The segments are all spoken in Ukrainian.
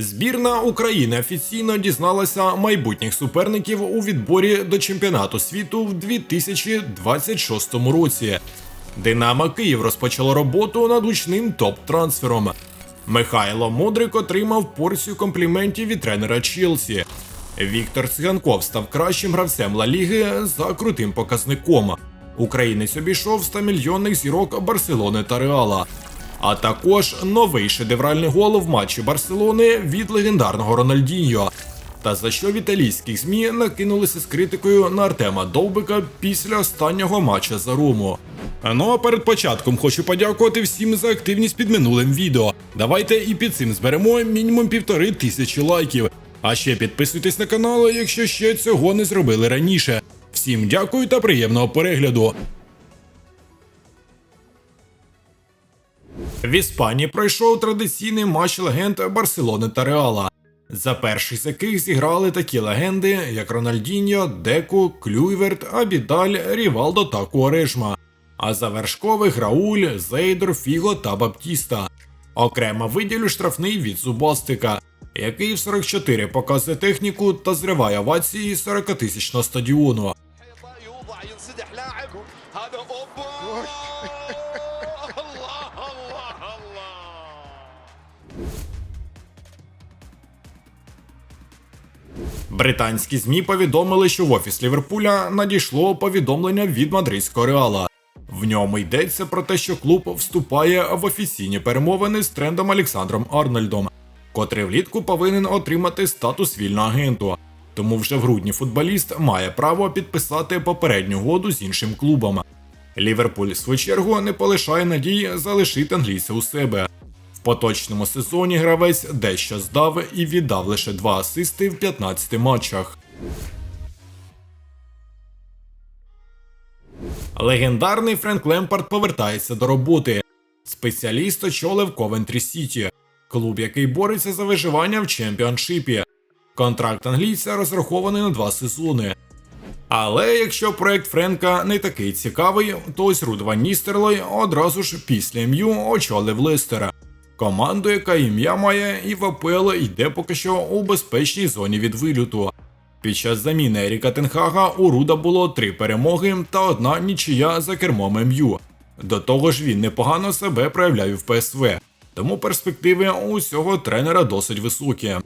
Збірна України офіційно дізналася майбутніх суперників у відборі до чемпіонату світу в 2026 році. Динамо Київ розпочало роботу над гучним топ-трансфером. Михайло Мудрик отримав порцію компліментів від тренера Челсі. Віктор Циганков став кращим гравцем Ла Ліги за крутим показником. Українець обійшов 100 мільйонних зірок Барселони та Реала. А також новий шедевральний гол в матчі Барселони від легендарного Рональдіньо. Та за що в італійських ЗМІ накинулися з критикою на Артема Довбика після останнього матча за Рому. Ну а перед початком хочу подякувати всім за активність під минулим відео. Давайте і під цим зберемо мінімум півтори тисячі лайків. А ще підписуйтесь на канал, якщо ще цього не зробили раніше. Всім дякую та приємного перегляду. В Іспанії пройшов традиційний матч легенд Барселони та Реала, за перший з яких зіграли такі легенди, як Рональдіньо, Деку, Клюйверт, Абідаль, Рівалдо та Куарежма, а за вершкових Рауль, Зейдор, Фіго та Баптіста. Окремо виділю штрафний від Зубастика, який в 44 показує техніку та зриває овації 40-тисячного стадіону. Британські ЗМІ повідомили, що в офіс Ліверпуля надійшло повідомлення від мадридського реала. В ньому йдеться про те, що клуб вступає в офіційні перемовини з трендом Олександром Арнольдом, котрий влітку повинен отримати статус вільного агенту. Тому вже в грудні футболіст має право підписати попередню угоду з іншим клубом. Ліверпуль, в свою чергу, не полишає надії залишити англійця у себе. В поточному сезоні гравець дещо здав і віддав лише два асисти в 15 матчах. Легендарний Френк Лемпард повертається до роботи. Спеціаліст очолив Ковентрі Сіті, клуб, який бореться за виживання в чемпіоншипі. Контракт англійця розрахований на два сезони. Але якщо проект Френка не такий цікавий, то ось Руд Ван Ністерлой одразу ж після ім'ю очолив Лестера. Команду, яка ім'я має і в йде поки що у безпечній зоні від вилюту. Під час заміни Еріка Тенхага у Руда було три перемоги та одна нічия за кермом МЮ. До того ж він непогано себе проявляв і в ПСВ, тому перспективи у цього тренера досить високі.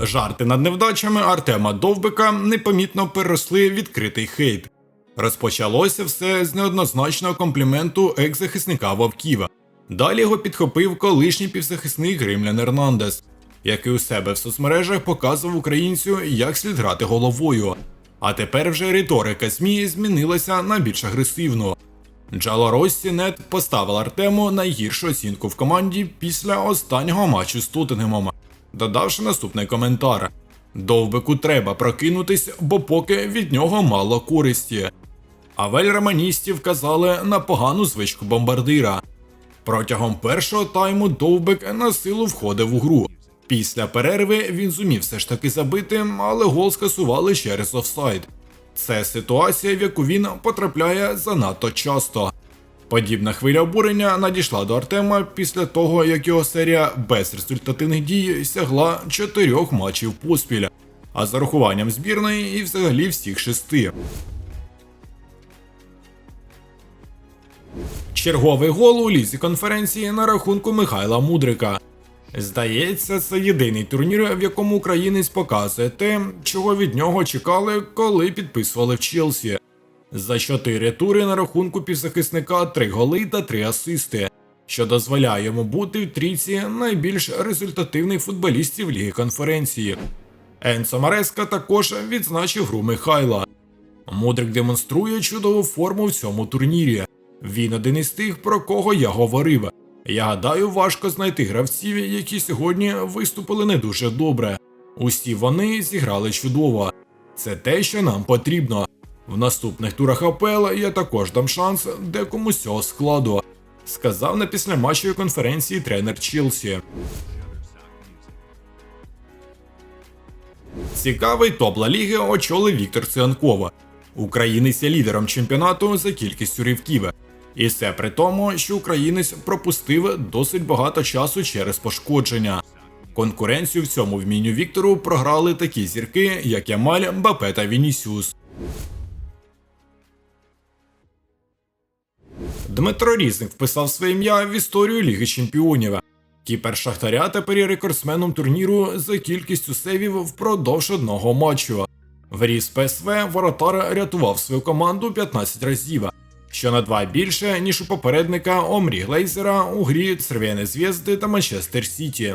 Жарти над невдачами Артема Довбика непомітно переросли відкритий хейт. Розпочалося все з неоднозначного компліменту екс-захисника Вовківа. Далі його підхопив колишній півзахисник Римлян Ернандес, який у себе в соцмережах показував українцю, як слід грати головою. А тепер вже риторика ЗМІ змінилася на більш агресивну. Джало Россі Нет поставив Артему найгіршу оцінку в команді після останнього матчу з Тоттенгемом, додавши наступний коментар: Довбику треба прокинутись, бо поки від нього мало користі. Авель романісті вказали на погану звичку бомбардира. Протягом першого тайму Довбик на силу входив у гру. Після перерви він зумів все ж таки забити, але гол скасували через офсайд. Це ситуація, в яку він потрапляє занадто часто. Подібна хвиля обурення надійшла до Артема після того, як його серія безрезультативних дій сягла чотирьох матчів поспіль, а з урахуванням збірної і взагалі всіх шести. Черговий гол у лізі конференції на рахунку Михайла Мудрика. Здається, це єдиний турнір, в якому українець показує те, чого від нього чекали, коли підписували в Челсі. За чотири тури на рахунку півзахисника три голи та три асисти, що дозволяє йому бути в трійці найбільш результативних футболістів Ліги конференції. Енсо Мареска також відзначив гру Михайла. Мудрик демонструє чудову форму в цьому турнірі. Він один із тих, про кого я говорив. Я гадаю, важко знайти гравців, які сьогодні виступили не дуже добре. Усі вони зіграли чудово. Це те, що нам потрібно. В наступних турах АПЛ я також дам шанс декому з цього складу, сказав на післяматчевій конференції тренер Челсі. Цікавий топ Ла Ліги очолив Віктор Цианкова. Українець є лідером чемпіонату за кількістю ривків. І це при тому, що українець пропустив досить багато часу через пошкодження. Конкуренцію в цьому вмінню Віктору програли такі зірки, як Ямаль, Мбапе та Вінісіус. Дмитро Різник вписав своє ім'я в історію Ліги Чемпіонів. Кіпер Шахтаря тепер є рекордсменом турніру за кількістю сейвів впродовж одного матчу. В різ ПСВ воротар рятував свою команду 15 разів, що на два більше, ніж у попередника Омрі Глейзера у грі Церв'яне Зв'язди та Манчестер Сіті.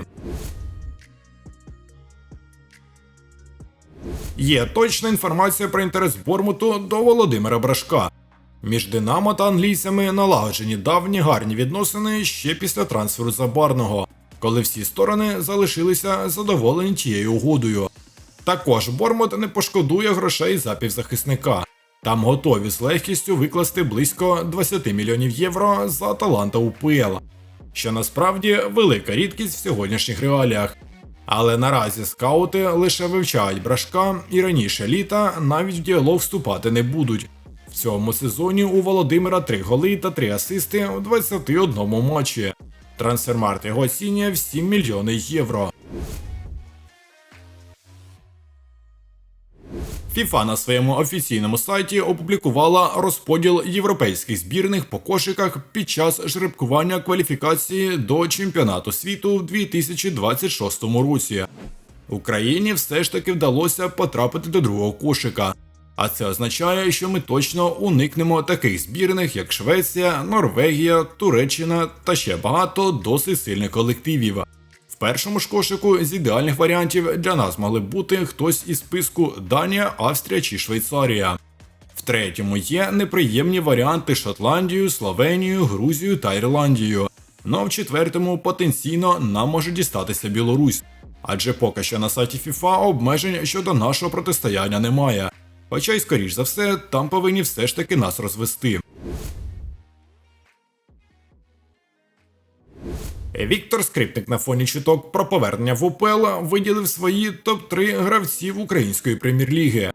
Є точна інформація про інтерес Бормуту до Володимира Брашка. Між Динамо та англійцями налагоджені давні гарні відносини ще після трансферу Забарного, коли всі сторони залишилися задоволені тією угодою. Також Бормут не пошкодує грошей за півзахисника. Там готові з легкістю викласти близько 20 мільйонів євро за таланта УПЛ, що насправді велика рідкість в сьогоднішніх реаліях. Але наразі скаути лише вивчають брашка і раніше літа навіть в діалог вступати не будуть. В цьому сезоні у Володимира 3 голи та 3 асисти у 21 матчі. Трансфермарт його оцінює в 7 мільйони євро. FIFA на своєму офіційному сайті опублікувала розподіл європейських збірних по кошиках під час жеребкування кваліфікації до чемпіонату світу в 2026 році. Україні все ж таки вдалося потрапити до другого кошика. А це означає, що ми точно уникнемо таких збірних, як Швеція, Норвегія, Туреччина та ще багато досить сильних колективів. Першому ж кошику з ідеальних варіантів для нас могли бути хтось із списку Данія, Австрія чи Швейцарія. В третьому є неприємні варіанти Шотландію, Словенію, Грузію та Ірландію. Ну а в четвертому потенційно нам може дістатися Білорусь. Адже поки що на сайті FIFA обмежень щодо нашого протистояння немає. Хоча й скоріш за все, там повинні все ж таки нас розвести. Віктор Скрипник на фоні чуток про повернення в УПЛ виділив свої топ-3 гравців української прем'єр-ліги.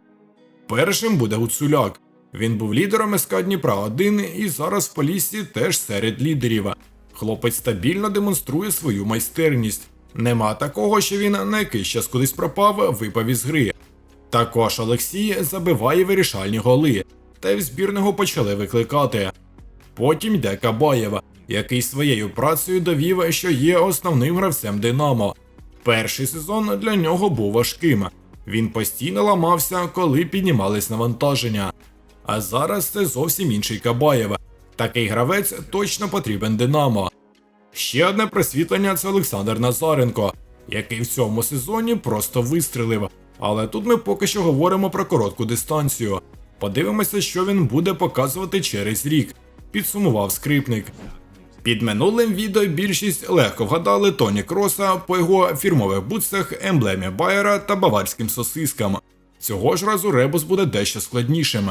Першим буде Гуцуляк. Він був лідером СК Дніпра 1 і зараз в Поліссі теж серед лідерів. Хлопець стабільно демонструє свою майстерність. Нема такого, що він на якийсь час кудись пропав, випав із гри. Також Олексій забиває вирішальні голи, та й в збірного почали викликати. Потім йде Кабаєв, який своєю працею довів, що є основним гравцем Динамо. Перший сезон для нього був важким. Він постійно ламався, коли піднімались навантаження. А зараз це зовсім інший Кабаєв. Такий гравець точно потрібен Динамо. Ще одне просвітлення це Олександр Назаренко, який в цьому сезоні просто вистрелив. Але тут ми поки що говоримо про коротку дистанцію. Подивимося, що він буде показувати через рік, підсумував скрипник. Під минулим відео більшість легко вгадали Тоні Кроса по його фірмових бутсах, емблемі Байера та баварським сосискам. Цього ж разу ребус буде дещо складнішим.